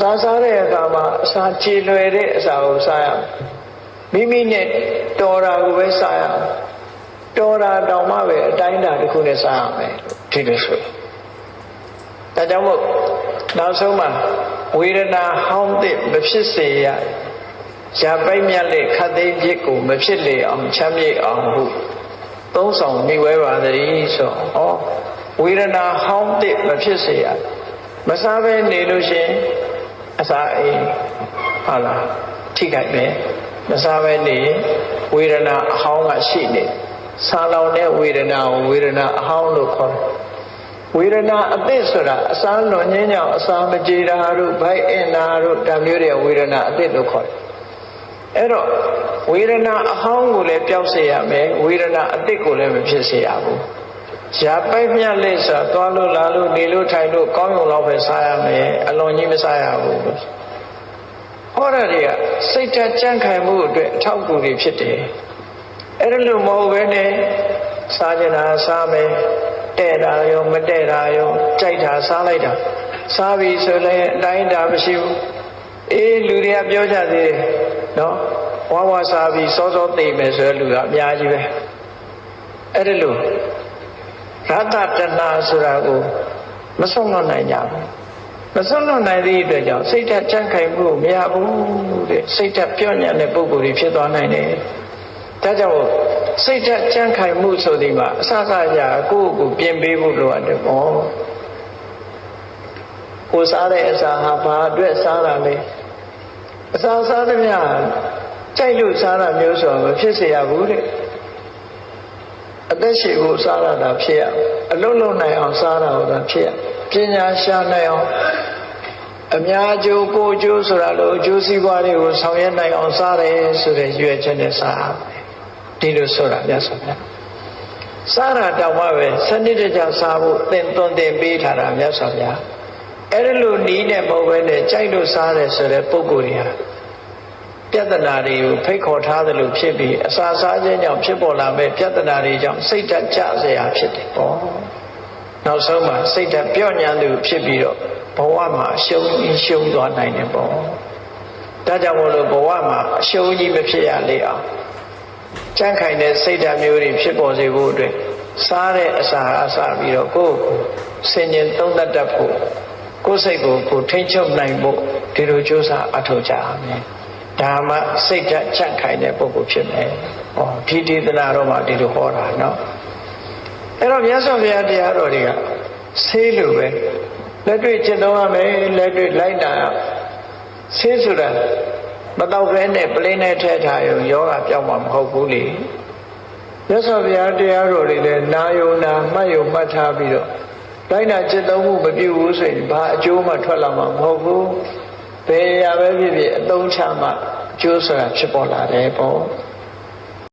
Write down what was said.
စာစားတဲ့အခါမှာအစာချေလွယ်တဲ့အစာကိုစားရမယ်မိမိနဲ့တော်တာကိုပဲစားရမယ်တော်တာတောင်မှပဲအတိုင်းအတာတစ်ခုနဲ့စားရမယ်ဒီလိုဆိုဒါကြောင့်မို့နောက်ဆုံးမှာဝေဒနာဟောင်းတဲ့မဖြစ်စေရရပိုက်မြတ်လေခတ်သိမ်းပြစ်ကိုမဖြစ်လေအောင်ချမ်းမြေ့အောင်ဟုသုံးဆောင်မိဝဲပါသည်ဆိုဩဝေဒနာဟောင်းတဲ့မဖြစ်စေရမစားဘဲနေလို့ရှိရင် အစာအိမ်ဟုတ်လားထိခိုက်မယ်မစားဘဲနေဝေဒနာအဟောင်းကရှိနေစားလောင်တဲ့ဝေဒနာကိုဝေဒနာအဟောင်းလို့ခေါ်တယ်ဝေဒနာအသစ်ဆိုတာအစာလွန်ငင်းကြောင့်အစာမကြေတာတို့ဘိုက်အင်တာတို့ဒါမျိုးတွေဝေဒနာအသစ်လို့ခေါ်တယ်အဲ့တော့ဝေဒနာအဟောင်းကိုလည်းပျောက်စေရမယ်ဝေဒနာအသစ်ကိုလည်းမဖြစ်စေရဘူး ရှားပိုက်မြတ်လက်ဆိုတာသွားလို့လာလို့နေလို့ထိုင်လို့ကောင်းရုံလောက်ပဲစားရမယ်အလွန်ကြီးမစားရဘူးဟောရတွေကစိတ်ဓာတ်ကြံ့ခိုင်မှုအတွက်အထောက်အကူတွေဖြစ်တယ်အဲ့ဒါလို့မဟုတ်ပဲနဲ့စားကြတာစားမယ်တဲ့တာရောမတဲ့တာရောကြိုက်တာစားလိုက်တာစားပြီဆိုလည်းအတိုင်းတာမရှိဘူးအေးလူတွေကပြောကြသေးတယ်နော်ဝါဝါစားပြီးစောစောသိမယ်ဆိုတဲ့လူကအများကြီးပဲအဲ့ဒါလို့ ရတ္တတဏဆိုတာကိုမဆုံးလွတ်နိုင်ကြဘူးမဆုံးလွတ်နိုင်သည့်အတွက်ကြောင့်စိတ်ဓာတ်ကြံ့ခိုင်မှုမရဘူးတဲ့စိတ်ဓာတ်ပြော့ညံ့တဲ့ပုံကိုယ်ကြီးဖြစ်သွားနိုင်တယ်ဒါကြောင့်စိတ်ဓာတ်ကြံ့ခိုင်မှုဆိုဒီမှာအစစရာကိုယ့်ကိုပြင်ပေးဖို့လိုအပ်တယ်ပေါ့ကိုစားတဲ့အစာဟာဘာအတွက်စားတာလဲအစာစားသမျှကြိုက်လို့စားတာမျိုးဆိုတော့မဖြစ်เสียရဘူးတဲ့ အသက်ရှင်ကိုစားရတာဖြစ်ရအလုံးလုံးနိုင်အောင်စားတာဟောတာဖြစ်ရပညာရှာနိုင်အောင်အများကျိုးကိုကျိုးဆိုတာလို့အကျိုးစီးပွားတွေကိုဆောင်ရွက်နိုင်အောင်စားတယ်ဆိုတဲ့ရွယ်ချက်နဲ့စားရမယ်ဒီလိုဆိုတာမြတ်စွာဘုရားစားတာတောင်မှပဲစနစ်တကျစားဖို့သင်သွန်သင်ပေးထားတာမြတ်စွာဘုရားအဲ့ဒါလို့နီးနဲ့မဟုတ်ဘဲနဲ့ကြိုက်လို့စားတယ်ဆိုတဲ့ပုံကိုယ်တွေဟာ ပြဿနာတွေကိုဖိတ်ခေါ်ထားသလိုဖြစ်ပြီးအစာစားခြင်းကြောင့်ဖြစ်ပေါ်လာမဲ့ပြဿနာတွေကြောင့်စိတ်ဓာတ်ကျစရာဖြစ်တယ်ပေါ့နောက်ဆုံးမှာစိတ်ဓာတ်ပြော့ညံသူဖြစ်ပြီးတော့ဘဝမှာရှုံးရှုံးသွားနိုင်တယ်ပေါ့ဒါကြောင့်မလို့ဘဝမှာအရှုံးကြီးမဖြစ်ရလေအောင်ကြံ့ခိုင်တဲ့စိတ်ဓာတ်မျိုးတွေဖြစ်ပေါ်စေဖို့အတွက်စားတဲ့အစာအစာပြီးတော့ကိုယ်စင်ကျင်သုံးသပ်တတ်ဖို့ကိုယ်စိတ်ကိုကိုထိ ंछ ုပ်နိုင်ဖို့ဒီလိုကြိုးစားအထောက်ကြအောင် ဒါမှစိတ်ဓာတ်ချန့်ခိုင်တဲ့ပုဂ္ဂိုလ်ဖြစ်မယ်။ဟောဒီဒေသနာတော့မှဒီလိုဟောတာနော်။အဲ့တော့မြတ်စွာဘုရားတရားတော်တွေကဆေးလိုပဲလက်တွေ့ကျင့်သုံးရမယ်လက်တွေ့လိုက်တာဆေးဆိုတာမတော့ဘဲနဲ့ပလင်းနဲ့ထည့်ထားရုံယောဂပြောင်းမှာမဟုတ်ဘူးလေ။မြတ်စွာဘုရားတရားတော်တွေလည်းနာယုံနာမှတ်ယုံမှတ်ထားပြီးတော့လိုက်နာကျင့်သုံးမှုမပြုဘူးဆိုရင်ဘာအကျိုးမှထွက်လာမှာမဟုတ်ဘူး။ ဘယ်ရပဲဖြစ်ဖြစ်အသုံးချမှကျိုးဆိုတာဖြစ်ပေါ်လာတယ်ပေါ့